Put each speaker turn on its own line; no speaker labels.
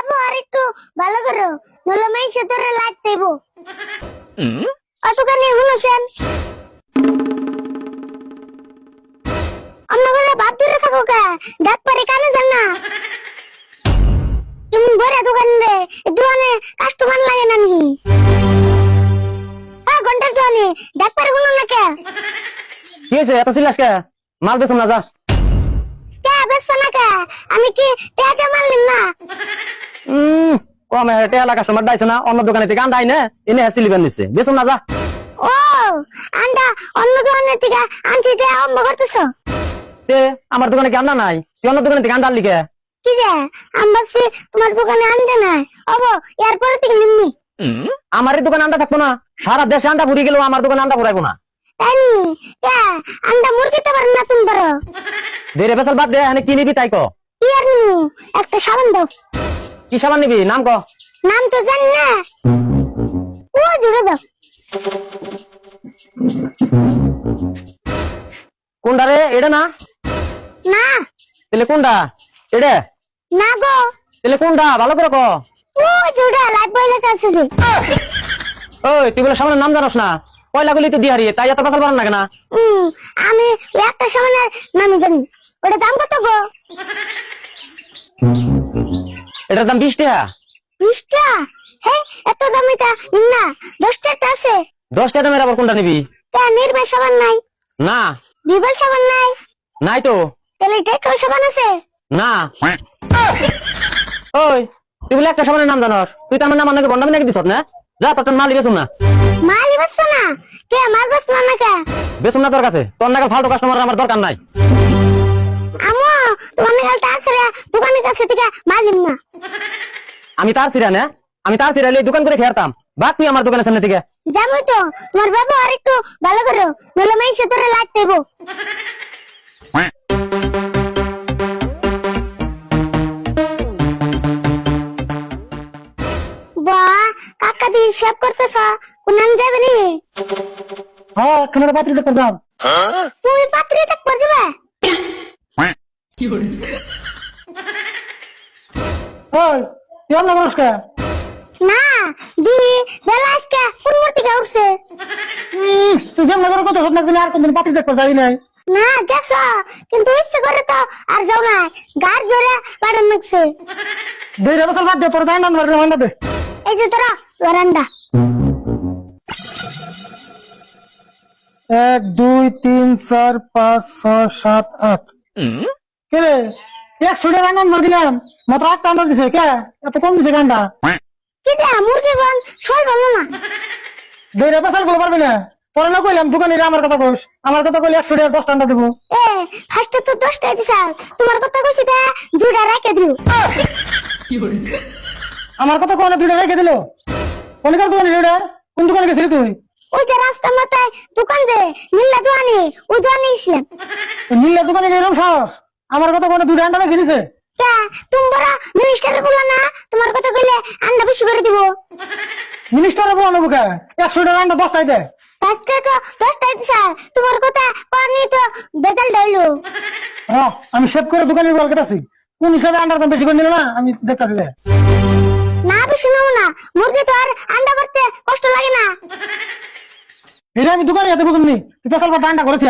ব্যবহার একটু ভালো করো নলে মাইসে তোরে দেব। অতখানি শুনেছেন? অন্য করে ভাত ধরে থাকো কা? ডাক পারে কানে যান না। তুমি বড় দোকান রে দোকানে কাস্টমার লাগে না নি। হ্যাঁ ঘণ্টার দোকানে ডাক পারে কোনো না কে?
কি হয়েছে এত সিলাস কে? মাল বেচুন না যা।
কে বেসছো না কে? আমি কি টেকে মারলিম না?
উম, কমে হেঁটে এলাকা সময় ডাইছে না অন্য দোকানে থেকে আন্দাই না এনে হ্যাঁ সিলিবেন নিচ্ছে বেচুন না যা।
ও আন্ডা অন্য দোকানের থেকে আনছি তে আরম্ভ করতেছো?
তে আমার দোকানে কি আন্ডা নাই? তুই অন্য দোকানে থেকে আন্ডার লিখে
কি? যে? আমি ভাবছি তোমার দোকানে আনতে নাই। অবো এরপরে থেকে নিম্নি।
আমার এই দোকানে আন্ডা থাকব না। সারা দেশে আন্ডা ফুরি গেলেও আমার দোকানে আন্ডা ফুরাইবো না।
তাই কে? আন্ডা মুরগিতে পারেন না তুমি পারো?
দেরে বেসাল বাদ দে এনে কি নিবি তাই ক।
কি আর একটা সাবান দাও।
কি সাবান নিবি? নাম ক।
নাম তো জানি না। ও জুড়ে দাও।
কোনটা রে? এটা না?
না।
তাহলে কোনটা? এটা?
না গো।
তাহলে কোনটা? ভালো করে ক।
ও জুড়ে লাইট বইলে কাছে যে।
ওই তুই বলে সামনে নাম জানোস না। পয়লা গুলি তো দিয়ে হারিয়ে তাই এত বেসাল পারেন না। কেন
আমি একটা সাবানের নাম জানি। ওটা দাম কত গো?
এটার দাম বিশ টাকা?
বিশটা? হ্যাঁ এত দামিটা না দশ টাকা আছে।
দশ টাকা দামের আবার কোনটা নিবি?
তা নির্বাই সাবান নাই।
না।
বিবল সাবান নাই।
নাই তো।
তাহলে ডেটল সাবান আছে।
না। ওই তুই বলে একটা সাবানের নাম জানোস। তুই তার মানে আমার নাকি বন্ডামি নাকি দিছ না? যা তোর মাল বেচুন না।
মাল বসতো না? কে মাল বসতো না কে?
বেচুন না তোর কাছে। তোর নাকি ফালতু কাস্টমার আমার দরকার নাই।
তোমার নাগাল তার ছেড়ে দোকানের কাছে থেকে মাল নিম না।
আমি তার সিরা না আমি তার লিয়ে দোকান করে খেয়ারতাম বাক তুই আমার দোকানের সামনে থেকে।
জানোই তো তোমার ব্যবহার একটু ভালো করো নলে মাইসে তোরে লাইট দেবো বা কাকা দি হিসাব করতেছ কোনান যাবে নি?
হ্যাঁ তোমার বাতিল করতাম
তুমি পাত্রে দেখব যাবে
ওই তুই অন্য নমস্কার
না দি বেলা আজকে পূর্ব থেকে উঠছে।
তুই যেমন করে কত স্বপ্ন দিলে আর কোনদিন বাতিল দেখতে যাবি নাই?
না গেছ কিন্তু ইচ্ছে করে তো আর যাও না গাড় ধরে বাড়ি মিশছে
দুই বছর বাদ দে তোর যাই নাম হন্ডা দে।
এই যে তোরা বারান্দা।
এক দুই তিন চার পাঁচ ছয় সাত আট। কে একশো টাকা দিলাম। মাত্র আটটা আন্ডা দিছে কে? এত কম দিছে গান্ডা
কি যে মুরগির বন সই ভালো না।
দুই বছরগুলো পারবি না। পরে না কইলাম দোকানিরা আমার কথা কোস আমার কথা কইলে একশো টাকা দেবো।
এ ফার্স্টে তো দশটা দিছে তোমার কথা কইছি তা দুইটা রেখে দিও।
আমার কথা কোনে দুইটা রেখে দিল? কোনকার দোকানে এটা কোন দোকানে গেছিলি তুই?
ওই যে রাস্তার মাথায় দোকান যে নীলা দোকানে ওই দোকানে
ওই নীলা দোকানে এরকম সাহস? আমার কথা কোনো দুইটা আন্ডা রেখে দিছে?
কে তুমি বড় মিনিস্টারের বলা না তোমার কথা কইলে আন্ডা বেশি করে দিব।
মিনিস্টারে বলো নেব কে একশো টাকা আন্ডা দশটাই দে।
ফার্স্টে তো দশটা দিছে তোমার কথা কমনি তো বেজাল ডইলো
হ্যাঁ আমি সেভ করে দোকানে বল কেটাছি। কোন হিসাবে আন্ডার দাম বেশি করে নিল না আমি দেখতেছি দে
না বেশি নেও না মুরগি তো আর আন্ডা করতে কষ্ট লাগে না।
এটা আমি দোকানে যেতে বুঝুন। নি তুই তো আন্ডা করেছি